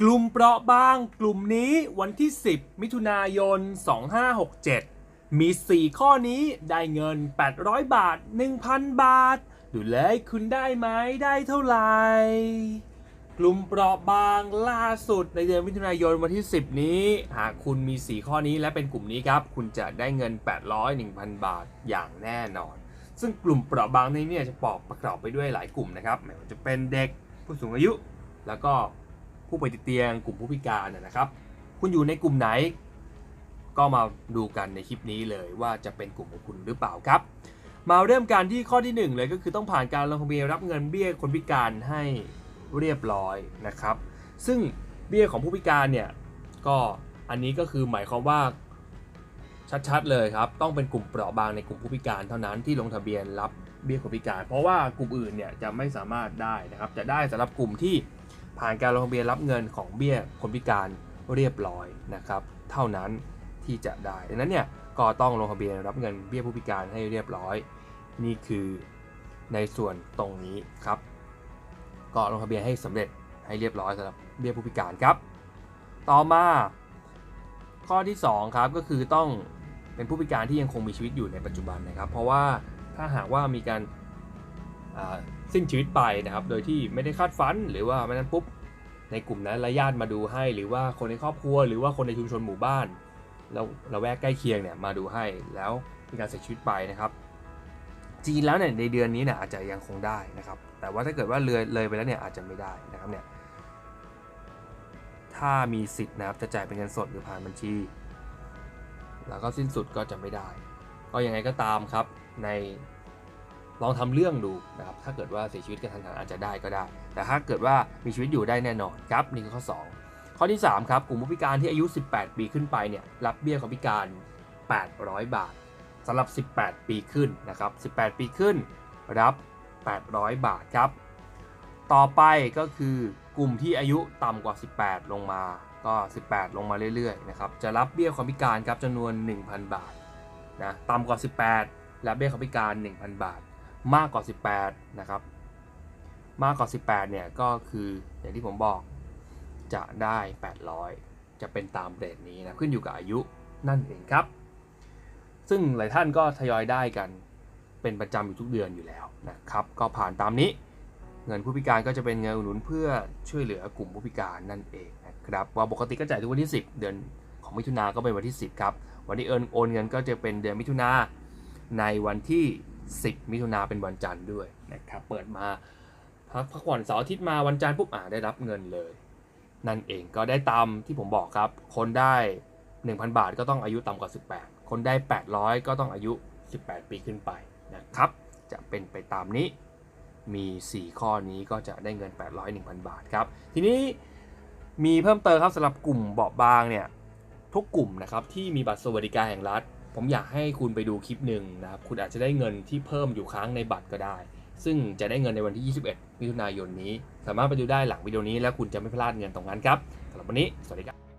กลุ่มเปราะบางกลุ่มนี้วันที่ 10 มิถุนายน 2567 มี 4 ข้อนี้ได้เงิน 800 บาท 1,000 บาท ดูเลยคุณได้ไหมได้เท่าไหร่ กลุ่มเปราะบางล่าสุดในเดือนมิถุนายนวันที่ 10 นี้ หากคุณมี 4 ข้อนี้และเป็นกลุ่มนี้ครับ คุณจะได้เงิน 800 1,000 บาทอย่างแน่นอน ซึ่งกลุ่มเปราะบางในนี้จะปอกประกอบไปด้วยหลายกลุ่มนะครับไม่ว่าจะเป็นเด็กผู้สูงอายุ แล้วก็ ผู้ป่วยติดเตียง กลุ่มผู้พิการนะครับ คุณอยู่ในกลุ่มไหน ก็มาดูกันในคลิปนี้เลยว่าจะเป็นกลุ่มของคุณหรือเปล่าครับ มาเริ่มการที่ข้อที่หนึ่งเลยก็คือต้องผ่านการลงทะเบียนรับเงินเบี้ยคนพิการให้เรียบร้อยนะครับ ซึ่งเบี้ยของผู้พิการเนี่ยก็อันนี้ก็คือหมายความว่าชัดๆเลยครับ ต้องเป็นกลุ่มเปราะบางในกลุ่มผู้พิการเท่านั้นที่ลงทะเบียนรับเบี้ยคนพิการ เพราะว่ากลุ่มอื่นเนี่ยจะไม่สามารถได้นะครับ จะได้สำหรับกลุ่มที่ ผ่านการลงทะเบียนรับเงินของเบี้ยคนพิการเรียบร้อยนะครับ เท่านั้นที่จะได้ดังนั้นเนี่ยก็ต้องลงทะเบียนรับเงินเบี้ยผู้พิการให้เรียบร้อย นี่คือในส่วนตรงนี้ครับ ก็ลงทะเบียนให้สำเร็จให้เรียบร้อยสำหรับเบี้ยผู้พิการครับ ต่อมาข้อที่ 2 ครับก็คือต้องเป็นผู้พิการที่ยังคงมีชีวิตอยู่ในปัจจุบันนะครับ เพราะว่าถ้าหากว่ามีการ สิ้นชีวิตไปนะครับ โดยที่ไม่ได้คาดฝันหรือว่าไม่นั้นปุ๊บในกลุ่มนั้นระญาติมาดูให้ หรือว่าคนในครอบครัว หรือว่าคนในชุมชนหมู่บ้านแล้วเราแวกใกล้เคียงเนี่ยมาดูให้แล้วมีการเสียชีวิตไปนะครับจริงแล้วเนี่ยในเดือนนี้เนี่ยอาจจะยังคงได้นะครับ แต่ว่าถ้าเกิดว่าเลยเลยไปแล้วเนี่ยอาจจะไม่ได้นะครับเนี่ยถ้ามีสิทธิ์นะครับจะจ่ายเป็นเงินสดหรือผ่านบัญชี แล้วก็สิ้นสุดก็จะไม่ได้ ก็ยังไงก็ตามครับในลองทำเรื่องดูนะครับ ถ้าเกิดว่าเสียชีวิตกระทันหันอาจจะได้ก็ได้ แต่ถ้าเกิดว่ามีชีวิตอยู่ได้แน่นอนครับนี่คือข้อ 2 ข้อที่3ครับกลุ่มผู้พิการที่อายุ 18 ปีขึ้นไปเนี่ยรับเบี้ยคนพิการ 800 บาทสำหรับ 18 ปีขึ้นนะครับ 18 ปีขึ้นรับ 800 บาทครับ ต่อไปก็คือกลุ่มที่อายุต่ำกว่า 18 ลงมา ก็ 18 ลงมาเรื่อยๆนะครับ จะรับเบี้ยความพิการครับจำนวน 1,000 บาทนะ ต่ำกว่า 18 รับเบี้ยความพิการ 1,000 บาท มากกว่า 18 นะครับ มากกว่า 18 เนี่ยก็คืออย่างที่ผมบอกจะได้ 800 จะเป็นตามเรทนี้นะขึ้นอยู่กับอายุนั่นเองครับ ซึ่งหลายท่านก็ทยอยได้กันเป็นประจำอยู่ทุกเดือนอยู่แล้วนะครับ ก็ผ่านตามนี้เงินผู้พิการก็จะเป็นเงินอุดหนุนเพื่อช่วยเหลือกลุ่มผู้พิการนั่นเองนะครับว่าปกติก็จ่ายทุกวันที่ 10 เดือนของมิถุนาก็เป็นวันที่ 10 ครับ วันที่เอินโอนเงินก็จะเป็นเดือนมิถุนาในวันที่ 10 มิถุนาเป็นวันจันทร์ด้วยนะครับเปิดมาพักพักผ่อนเสาร์อาทิตย์มาวันจันทร์ปุ๊บอ่าได้รับเงินเลย นั่นเองก็ได้ตามที่ผมบอกครับ คนได้ 1,000 บาทก็ต้องอายุต่ำกว่า 18 คนได้ 800 ก็ต้องอายุ 18 ปีขึ้นไปนะครับ จะเป็นไปตามนี้มี 4 ข้อนี้ก็จะได้เงิน 800 1,000 บาทครับ ทีนี้มีเพิ่มเติมครับสำหรับกลุ่มเบาะบางเนี่ยทุกกลุ่มนะครับที่มีบัตรสวัสดิการแห่งรัฐ ผมอยากให้คุณไปดูคลิปหนึ่งนะครับ คุณอาจจะได้เงินที่เพิ่มอยู่ค้างในบัตรก็ได้ ซึ่งจะได้เงินในวันที่ 21 มิถุนายนนี้ สามารถไปดูได้หลังวิดีโอนี้ แล้วคุณจะไม่พลาดเงินตรงนั้นครับสำหรับวันนี้ สวัสดีครับ